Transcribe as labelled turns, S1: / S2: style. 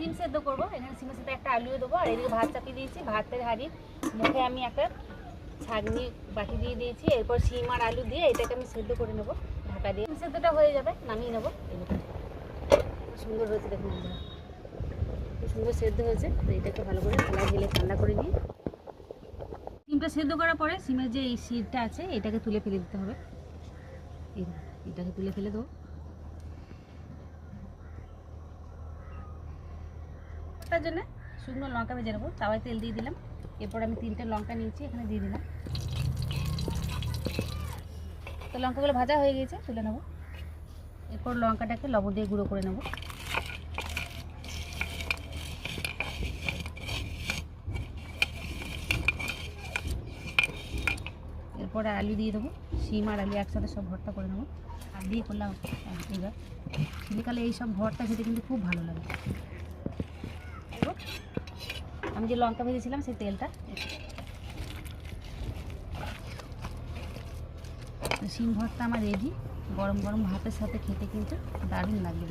S1: সিম সেদ্ধ করব এখানে সিমের সাথে একটা আলুও দেবো, আর এদিকে ভাত চাপিয়ে দিয়েছি, ভাতের হাঁড়ির মুখে আমি একটা ছাগনি বাটি দিয়ে দিয়েছি, এরপর সিম আর আলু দিয়ে এটাকে আমি সেদ্ধ করে নেব, ঢাকা দিয়ে। সেদ্ধটা হয়ে যাবে, নামিয়ে নেব। সুন্দর হয়েছে দেখুন সুন্দর সেদ্ধ হয়েছে, তো এটাকে ভালো করে থালায় ঢেলে ঠান্ডা করে নিয়ে। সিমটা সেদ্ধ করার পরে সিমের যে এই সিটটা আছে, এটাকে তুলে ফেলে দিতে হবে। এটাকে তুলে ফেলে দেবো। তার জন্য শুকনো লঙ্কা ভেজে নেব। তাওয়ায় তেল দিয়ে দিলাম। এরপর আমি তিনটে লঙ্কা নিয়েছি, এখানে দিয়ে দিলাম। তো লঙ্কাগুলো ভাজা হয়ে গেছে, তুলে নেব। এরপর লঙ্কাটাকে লবণ দিয়ে গুঁড়ো করে নেব। এরপরে আলু দিয়ে দেবো। শিম আর আলু একসাথে সব ভর্তা করে নেব। আর দিয়ে করলাম এবার। শীতকালে এই সব ভর্তা খেতে কিন্তু খুব ভালো লাগে। আমি যে লঙ্কা ভেজেছিলাম, সেই তেলটা সিম ভর্তা আমার রেডি গরম গরম ভাতের সাথে খেতে কিন্তু দারুণ লাগবে।